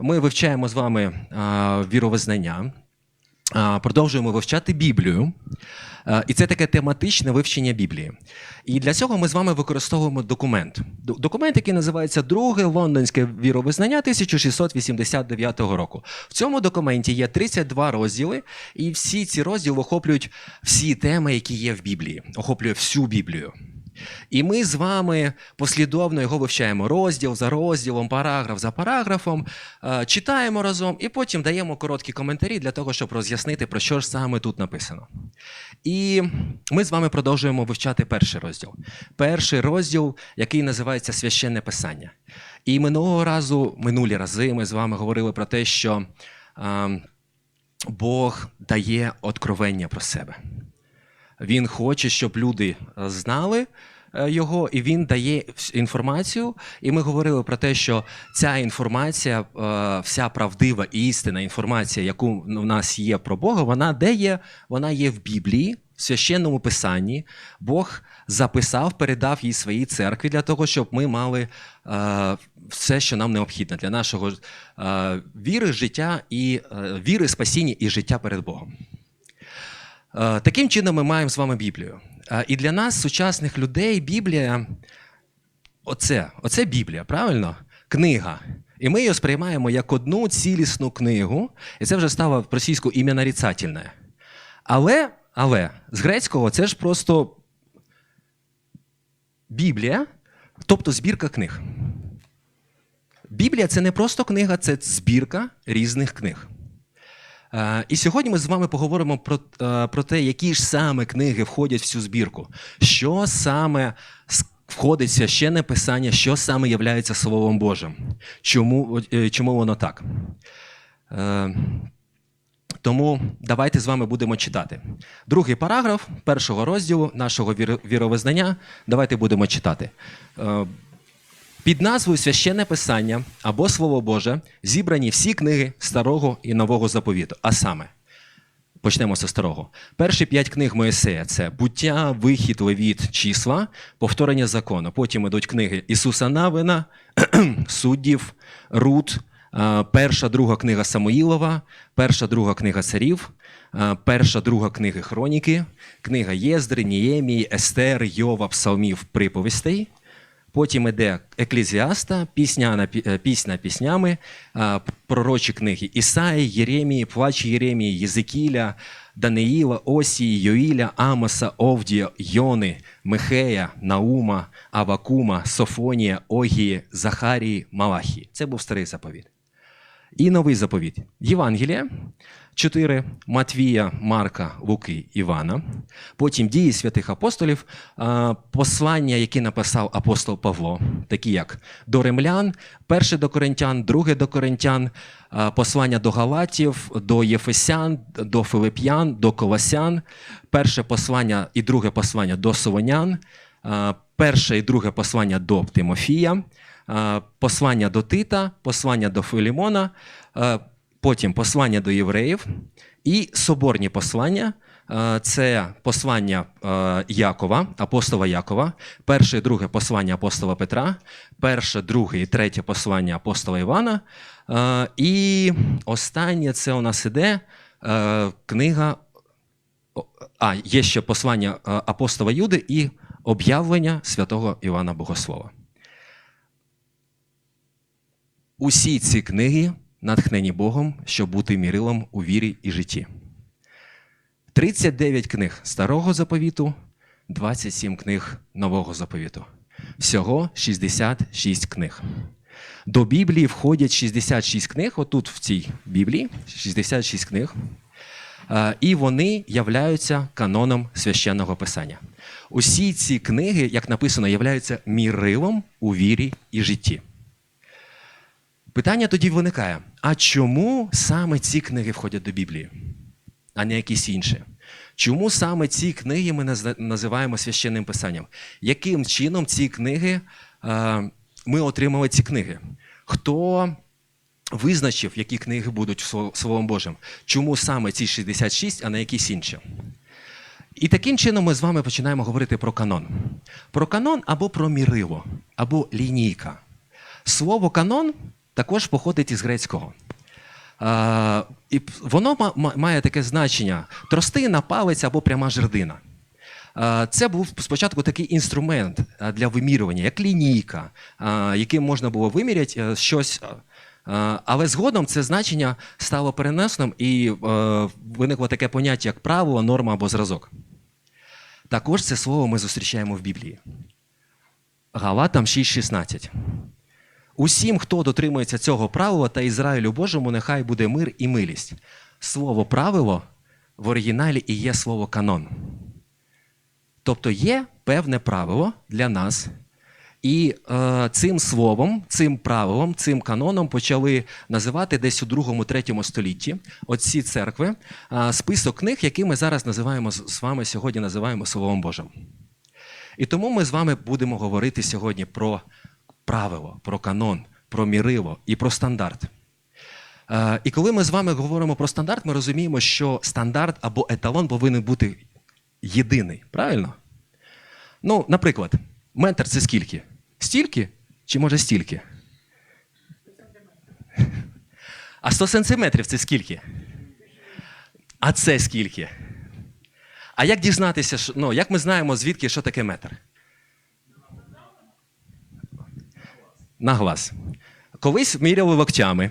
ми вивчаємо з вами віровизнання, продовжуємо вивчати Біблію. І це таке тематичне вивчення Біблії. І для цього ми з вами використовуємо документ. Документ, який називається Друге лондонське віровизнання 1689 року. В цьому документі є 32 розділи, і всі ці розділи охоплюють всі теми, які є в Біблії, охоплює всю Біблію. І ми з вами послідовно його вивчаємо розділ за розділом, параграф за параграфом, е, читаємо разом і потім даємо короткі коментарі для того, щоб роз'яснити, про що ж саме тут написано. І ми з вами продовжуємо вивчати перший розділ. Перший розділ, який називається Священне Писання. І минулого разу, минулі рази, ми з вами говорили про те, що е, Бог дає откровення про себе. Він хоче, щоб люди знали його, і він дає інформацію. І ми говорили про те, що ця інформація, е, вся правдива і істинна інформація, яку в нас є про Бога, вона де є? Вона є в Біблії, в священному писанні. Бог записав, передав їй своїй церкві для того, щоб ми мали е, все, що нам необхідно для нашого е, віри, життя і е, віри, спасіння і життя перед Богом. Е, Таким чином ми маємо з вами Біблію. І для нас, сучасних людей, Біблія оце, оце Біблія, правильно? Книга. І ми її сприймаємо як одну цілісну книгу, і це вже стало російською ім'я нарицательне. Але, але з грецького це ж просто Біблія, тобто збірка книг. Біблія це не просто книга, це збірка різних книг. Е, І сьогодні ми з вами поговоримо про, е, про те, які ж саме книги входять в цю збірку, що саме входить священне писання, що саме є Словом Божим, чому, е, чому воно так. Тому давайте з вами будемо читати. Другий параграф першого розділу нашого віро- віровизнання. Давайте будемо читати. Під назвою Священне Писання або Слово Боже зібрані всі книги Старого і Нового заповіту. А саме, почнемо зі старого. Перші п'ять книг Моїсея це буття, вихід, левіт, числа, повторення закону. Потім ідуть книги Ісуса Навина, суддів, Рут, е, перша, друга книга Самуїлова, перша, друга книга царів, е, перша, друга книги Хроніки, книга Єздри, Ніємії, Естер, Йова, Псалмів, приповістей. Потім іде Еклезіаста, пісня е, пісня піснями, пророчі книги Ісаї, Єремії, Плач Єремії, Єзикіля, Даниїла, Осії, Йоїля, Амоса, Овдія, Йони, Михея, Наума, Авакума, Софонія, Огії, Захарії, Малахії. Це був старий заповіт. І новий заповіт. Євангелія 4, Матвія, Марка, Луки, Івана. Потім дії святих апостолів, послання, які написав апостол Павло, такі як до римлян, перше до коринтян, друге до коринтян, послання до Галатів, до Єфесян, до Филип'ян, до Колосян, перше послання і друге послання до Солонян, перше і друге послання до Тимофія, послання до Тита, послання до Филімона, потім послання до євреїв і соборні послання. Е, Це послання е, Якова, апостола Якова, перше і друге послання апостола Петра, перше, друге і третє послання апостола Івана. Е, І останнє це у нас іде е, книга. А, є ще послання е, апостола Юди і об'явлення святого Івана Богослова. Усі ці книги натхнені Богом, щоб бути мірилом у вірі і житті. 39 книг старого заповіту, 27 книг нового заповіту. Всього 66 книг. До Біблії входять 66 книг, отут в цій Біблії 66 книг. Е, І вони являються каноном священного писання. Усі ці книги, як написано, являються мірилом у вірі і житті. Питання тоді виникає: а чому саме ці книги входять до Біблії, а не якісь інші? Чому саме ці книги ми називаємо священним писанням? Яким чином ці книги е, ми отримали ці книги? Хто визначив, які книги будуть Словом Божим? Чому саме ці 66, а не якісь інші? І таким чином ми з вами починаємо говорити про канон. Про канон або про мірило, або лінійка. Слово канон також походить із грецького. Е, і воно ма- ма- має таке значення: тростина, палець або пряма жердина. Це був спочатку такий інструмент для вимірювання, як лінійка, яким можна було виміряти е, щось. Але згодом це значення стало перенесним і е, виникло таке поняття, як правило, норма або зразок. Також це слово ми зустрічаємо в Біблії. Галатам 6,16. Усім, хто дотримується цього правила, та Ізраїлю Божому, нехай буде мир і милість. Слово правило в оригіналі і є слово канон. Тобто є певне правило для нас. І е, цим словом, цим правилом, цим каноном почали називати десь у другому-третьому столітті оці церкви е, список книг, які ми зараз називаємо з вами сьогодні називаємо Словом Божим. І тому ми з вами будемо говорити сьогодні про правило, про канон, про мірило і про стандарт. Е, І коли ми з вами говоримо про стандарт, ми розуміємо, що стандарт або еталон повинен бути єдиний. Правильно? Ну, наприклад, метр це скільки? Стільки? Чи може стільки? А 100 сантиметрів це скільки? А це скільки? А як дізнатися, ну, як ми знаємо, звідки що таке метр? На глаз. Колись міряли локтями,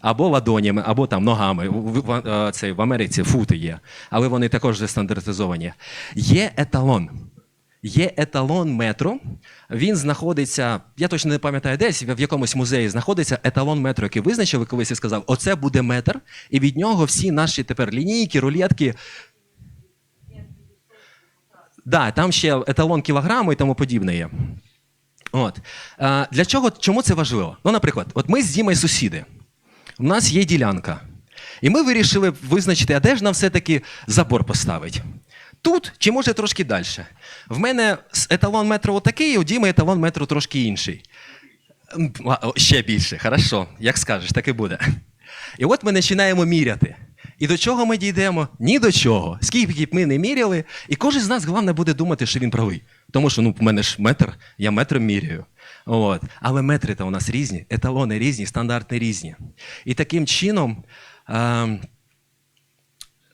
або ладонями, або там ногами. В, е, це, в Америці фути є, але вони також стандартизовані. Є еталон. Є еталон метру. Він знаходиться, я точно не пам'ятаю, десь в якомусь музеї знаходиться еталон метру, який визначив і колись і сказав: оце буде метр, і від нього всі наші тепер лінійки, рулетки. Да, там ще еталон кілограму і тому подібне є. От. Для чого, чому це важливо? Ну, наприклад, от ми з Дімою сусіди. У нас є ділянка. І ми вирішили визначити, а де ж нам все-таки забор поставити? Тут чи може трошки далі? В мене еталон метру отакий, у Діми еталон метру трошки інший. Ще більше, хорошо, як скажеш, так і буде. І от ми починаємо міряти. І до чого ми дійдемо? Ні до чого. Скільки б ми не міряли, і кожен з нас, головне, буде думати, що він правий. Тому що ну, в мене ж метр, я метром міряю. От. Але метри то у нас різні, еталони різні, стандарти різні. І таким чином е,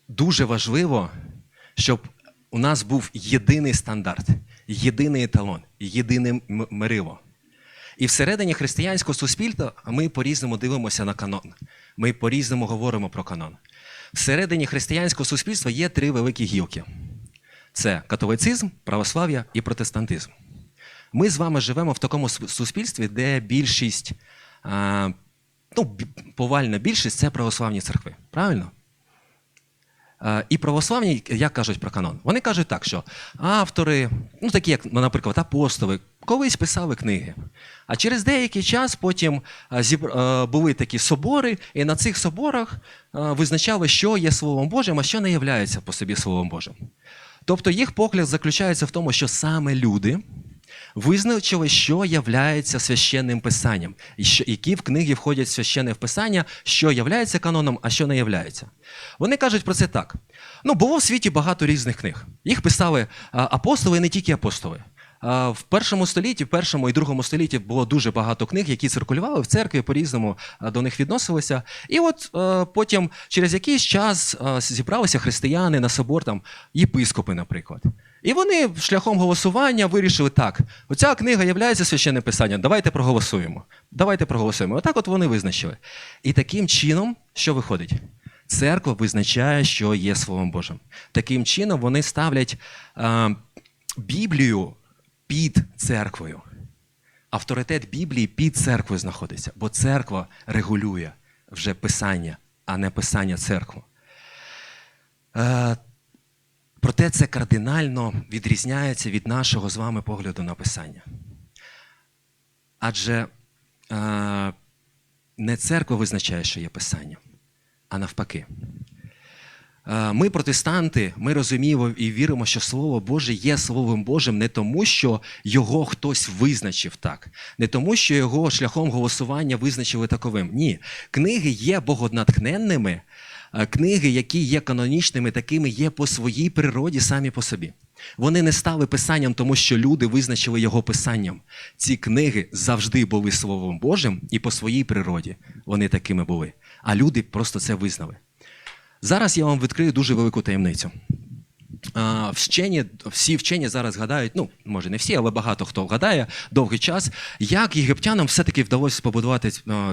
дуже важливо, щоб у нас був єдиний стандарт, єдиний еталон, єдине м- мириво. І всередині християнського суспільства ми по-різному дивимося на канон. Ми по-різному говоримо про канон. Всередині християнського суспільства є три великі гілки: це католицизм, православ'я і протестантизм. Ми з вами живемо в такому суспільстві, де більшість, ну, повальна більшість це православні церкви. Правильно? Е, І православні, як кажуть про канон? Вони кажуть так, що автори, ну такі як, ну, наприклад, апостоли, колись писали книги. А через деякий час потім е, е, були такі собори, і на цих соборах визначали, що є Словом Божим, а що не являється по собі Словом Божим. Тобто їх погляд заключається в тому, що саме люди визначили, що являється священним писанням, і що, які в книги входять священне писання, що являється каноном, а що не являється. Вони кажуть про це так: ну, було в світі багато різних книг. Їх писали апостоли, і не тільки апостоли. В першому столітті, в першому і другому столітті було дуже багато книг, які циркулювали в церкві, по-різному до них відносилися. І от е, потім, через якийсь час, е, зібралися християни на собор, там, єпископи, наприклад. І вони шляхом голосування вирішили так: оця книга є священним писанням, давайте проголосуємо. Давайте проголосуємо. Отак от вони визначили. І таким чином, що виходить? Церква визначає, що є Словом Божим. Таким чином вони ставлять е, Біблію під церквою. Авторитет Біблії під церквою знаходиться, бо церква регулює вже писання, а не писання церкву. Е, проте це кардинально відрізняється від нашого з вами погляду на писання. Адже е, не церква визначає, що є писання, а навпаки. Е, Ми, протестанти, ми розуміємо і віримо, що Слово Боже є Словом Божим не тому, що його хтось визначив так, не тому, що його шляхом голосування визначили таковим. Ні, книги є богоднатхненними, е, книги, які є канонічними, такими є по своїй природі самі по собі. Вони не стали писанням, тому що люди визначили його писанням. Ці книги завжди були Словом Божим, і по своїй природі вони такими були. А люди просто це визнали. Зараз я вам відкрию дуже велику таємницю. Вчені, всі вчені зараз гадають, ну може не всі, але багато хто гадає довгий час, як єгиптянам все-таки вдалося побудувати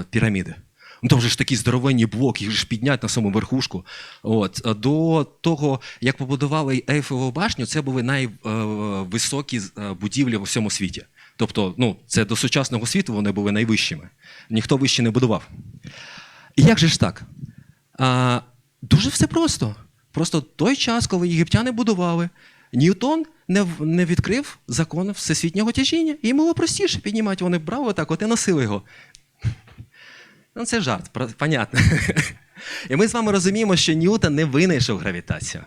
піраміди. Ну, там же ж такі здоровенні блоки, їх ж підняти на саму верхушку. От. До того, як побудували Ейфелеву башню, це були найвисокі будівлі в усьому світі. Тобто, ну, це до сучасного світу вони були найвищими. Ніхто вище не будував. І як же ж так? А, дуже все просто. Просто той час, коли єгиптяни будували, Ньютон не, не відкрив закон всесвітнього тяжіння. Їм було простіше піднімати. Вони брали отак, от і носили його. Ну, це жарт, понятно. І ми з вами розуміємо, що Ньютон не винайшов гравітацію.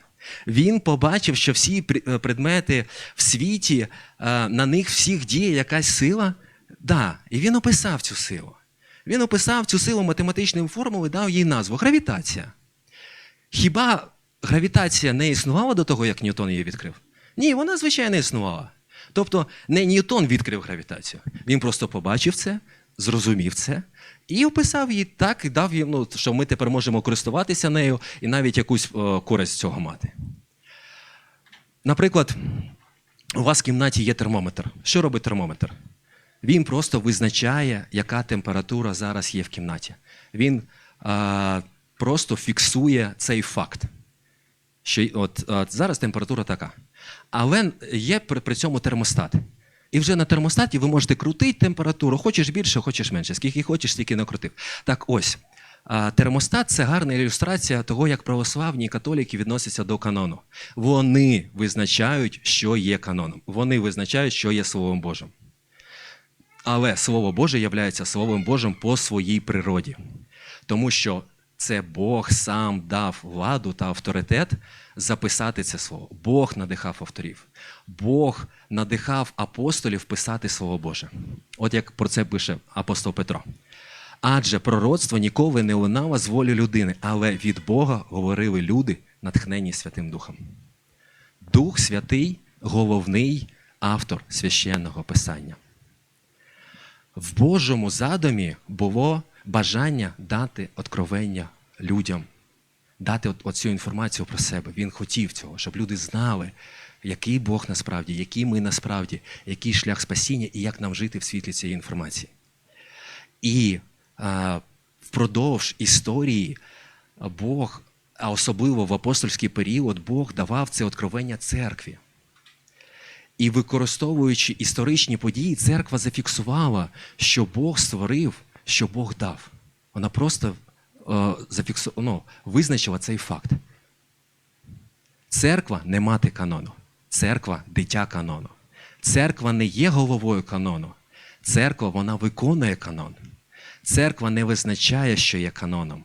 Він побачив, що всі е, предмети в світі, е, на них всіх діє якась сила. Да, і він описав цю силу. Він описав цю силу математичною формулою, дав їй назву гравітація. Хіба гравітація не існувала до того, як Ньютон її відкрив? Ні, вона, звичайно, існувала. Тобто не Ньютон відкрив гравітацію. Він просто побачив це, зрозумів це і описав її так, і дав їм, ну, що ми тепер можемо користуватися нею і навіть якусь о, користь з цього мати. Наприклад, у вас в кімнаті є термометр. Що робить термометр? Він просто визначає, яка температура зараз є в кімнаті. Він а, просто фіксує цей факт. Що й- от, зараз температура така. Але є при, при цьому термостат. І вже на термостаті ви можете крутити температуру, хочеш більше, хочеш менше. Скільки хочеш, стільки накрутив. Так ось. Термостат це гарна ілюстрація того, як православні католіки відносяться до канону. Вони визначають, що є каноном. Вони визначають, що є Словом Божим. Але Слово Боже являється Словом Божим по своїй природі. Тому що це Бог сам дав владу та авторитет записати це слово. Бог надихав авторів. Бог надихав апостолів писати Слово Боже. От як про це пише апостол Петро. Адже пророцтво ніколи не лунало з волі людини, але від Бога говорили люди, натхнені Святим Духом. Дух Святий головний автор священного писання. В Божому задумі було бажання дати откровення людям, дати от, оцю інформацію про себе. Він хотів цього, щоб люди знали, який Бог насправді, який ми насправді, який шлях спасіння і як нам жити в світлі цієї інформації. І а, впродовж історії Бог, а особливо в апостольський період, Бог давав це откровення церкві. І використовуючи історичні події, церква зафіксувала, що Бог створив, що Бог дав. Вона просто е, зафіксу... ну, визначила цей факт. Церква не мати канону. Церква дитя канону. Церква не є головою канону. Церква вона виконує канон. Церква не визначає, що є каноном.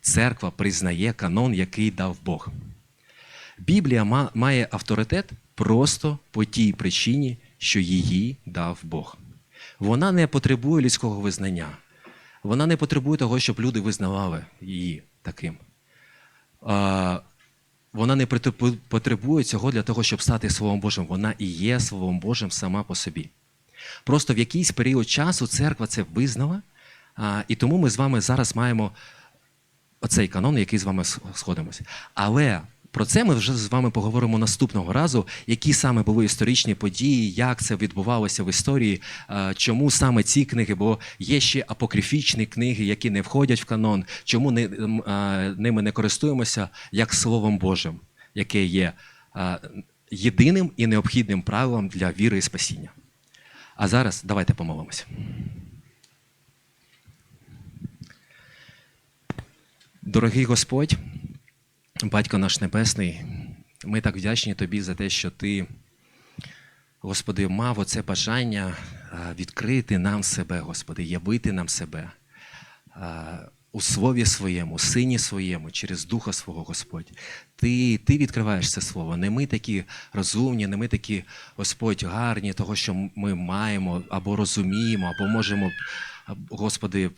Церква признає канон, який дав Бог. Біблія має авторитет просто по тій причині, що її дав Бог. Вона не потребує людського визнання. Вона не потребує того, щоб люди визнавали її таким. Вона не потребує цього для того, щоб стати Словом Божим. Вона і є Словом Божим сама по собі. Просто в якийсь період часу церква це визнала, і тому ми з вами зараз маємо оцей канон, який з вами сходимося. Але про це ми вже з вами поговоримо наступного разу, які саме були історичні події, як це відбувалося в історії, е, чому саме ці книги, бо є ще апокрифічні книги, які не входять в канон, чому е, ними не користуємося як Словом Божим, яке є е, єдиним і необхідним правилом для віри і спасіння. А зараз давайте помолимося. Дорогий Господь, Батько наш Небесний, ми так вдячні Тобі за те, що Ти, Господи, мав оце бажання відкрити нам себе, Господи, явити нам себе у Слові Своєму, Сині Своєму, через Духа Свого, Господь. Ти, ти відкриваєш це слово. Не ми такі розумні, не ми такі, Господь, гарні, того, що ми маємо, або розуміємо, або можемо Господи,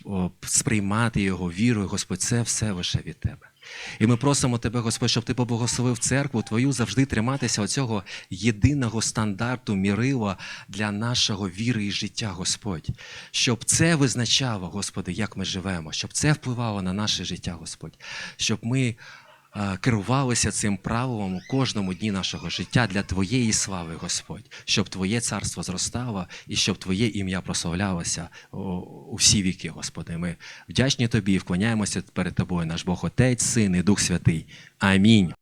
сприймати його вірою, Господь, це все лише від Тебе. І ми просимо Тебе, Господь, щоб Ти поблагословив церкву Твою завжди триматися оцього єдиного стандарту мірила для нашого віри і життя, Господь. Щоб це визначало, Господи, як ми живемо, щоб це впливало на наше життя, Господь, щоб ми керувалися цим правилом у кожному дні нашого життя для Твоєї слави, Господь, щоб Твоє царство зростало і щоб Твоє ім'я прославлялося у всі віки, Господи. Ми вдячні Тобі і вклоняємося перед Тобою, наш Бог Отець, Син і Дух Святий. Амінь.